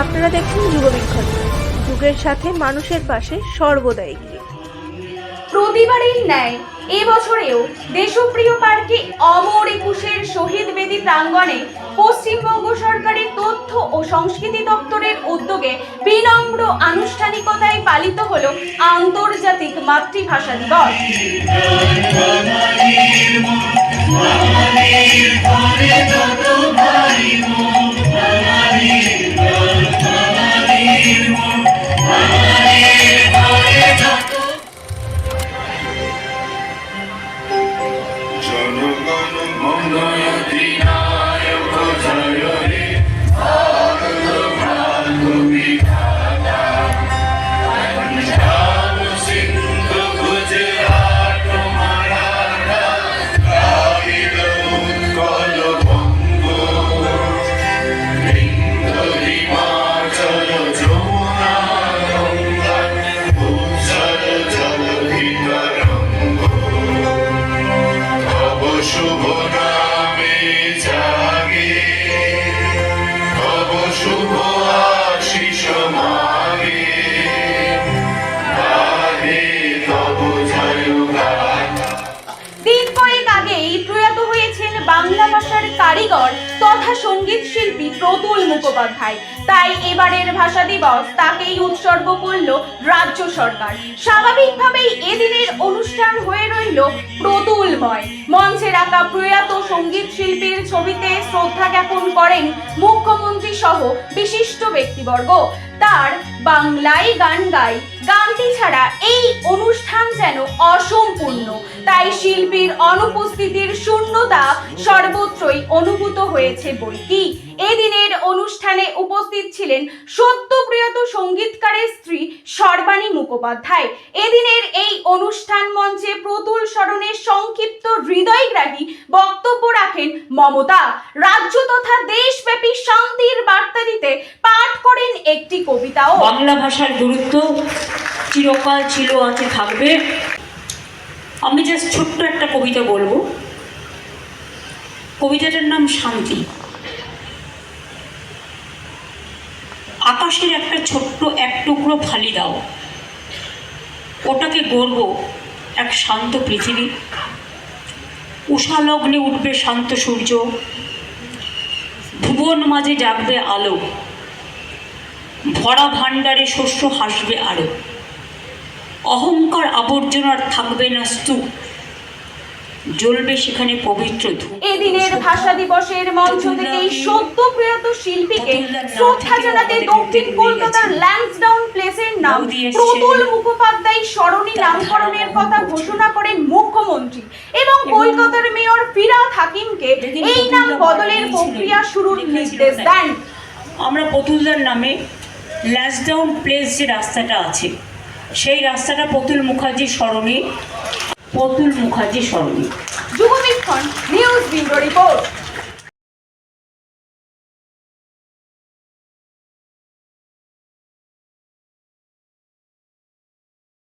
আপনারা দেখছেন যুগবিক্ষণ যুগের সাথে মানুষের পাশে সর্বদা এগিয়ে প্রতিবারের ন্যায় এবছরেও দেশপ্রিয় পার্কে অমর একুশের শহীদ বেদি প্রাঙ্গণে পশ্চিমবঙ্গ সরকারের তথ্য ও সংস্কৃতি দপ্তরের উদ্যোগে বিনম্র আনুষ্ঠানিকতায় পালিত হল আন্তর্জাতিক মাতৃভাষা দিবস। জনগণ Boga. বাংলা ভাষার কারিগর তথা সংগীত শিল্পী প্রতুল মুখোপাধ্যায়। তাই এবারের ভাষা দিবস তাকেই উৎসর্গ করল রাজ্য সরকার। স্বাভাবিকভাবেই এদিনের অনুষ্ঠান হয়ে রইল প্রতুলময়। মঞ্চে রাখা প্রয়াত সংগীত শিল্পীর ছবিতে শ্রদ্ধা জ্ঞাপন করেন মুখ্যমন্ত্রী সহ বিশিষ্ট ব্যক্তিবর্গ। তার বাংলায় গান গাই, গানটি ছাড়া এই অনুষ্ঠান যেন অসম্পূর্ণ। তাই শিল্পীর অনুপস্থিতির শূন্যতা সর্বত্রই অনুভূত হয়েছে বই কি এদিনের অনুষ্ঠানে উপস্থিত ছিলেন সত্যপ্রিয়ত সঙ্গীতকারের স্ত্রী সর্বাণী মুখোপাধ্যায়। এদিনের এই অনুষ্ঠান মঞ্চে প্রতুল স্মরণের সংক্ষিপ্ত হৃদয়গ্রাহী বক্তব্য রাখেন মমতা। রাজ্য তথা দেশব্যাপী শান্তির বার্তা দিতে পাঠ করেন একটি কবিতাও। বাংলা ভাষার গুরুত্ব চিরকাল ছিল আছে থাকবে। আমি জাস্ট ছোট্ট একটা কবিতা বলব। কবিতাটার নাম শান্তি। আকাশের একটা ছোট্ট এক টুকরো ফালি দাও। ওটাকে গর্ব এক শান্ত পৃথিবী। উষা লগ্নে উঠবে শান্ত সূর্য। ভুবন মাঝে জাগবে আলো। ভরা ভাণ্ডারে শস্য হাসবে আরও অহংকার আবর্জনার থাকবে না স্তূপ। জ্বলবে সেখানে পবিত্র ধূপ। এদিনের ভাষা দিবসের মঞ্চ থেকেই সদ্য প্রয়াত শিল্পীকে শ্রদ্ধা জানাতে দক্ষিণ কলকাতার ল্যান্সডাউন প্লেসের নাম প্রতুল মুখোপাধ্যায় সরণি নামকরণের কথা ঘোষণা করেন মুখ্যমন্ত্রী। এবং কলকাতার মেয়র ফিরাদ হাকিমকে এই নাম বদলের প্রক্রিয়া শুরুর নির্দেশ দেন। আমরা পতুলদার নামে ল্যাসডাউন প্লেস যে রাস্তাটা আছে সেই রাস্তাটা পতুল মুখার্জি সরণি পতুল মুখার্জি স্মরণে যুববীক্ষণ নিউজ বিন্দু রিপোর্ট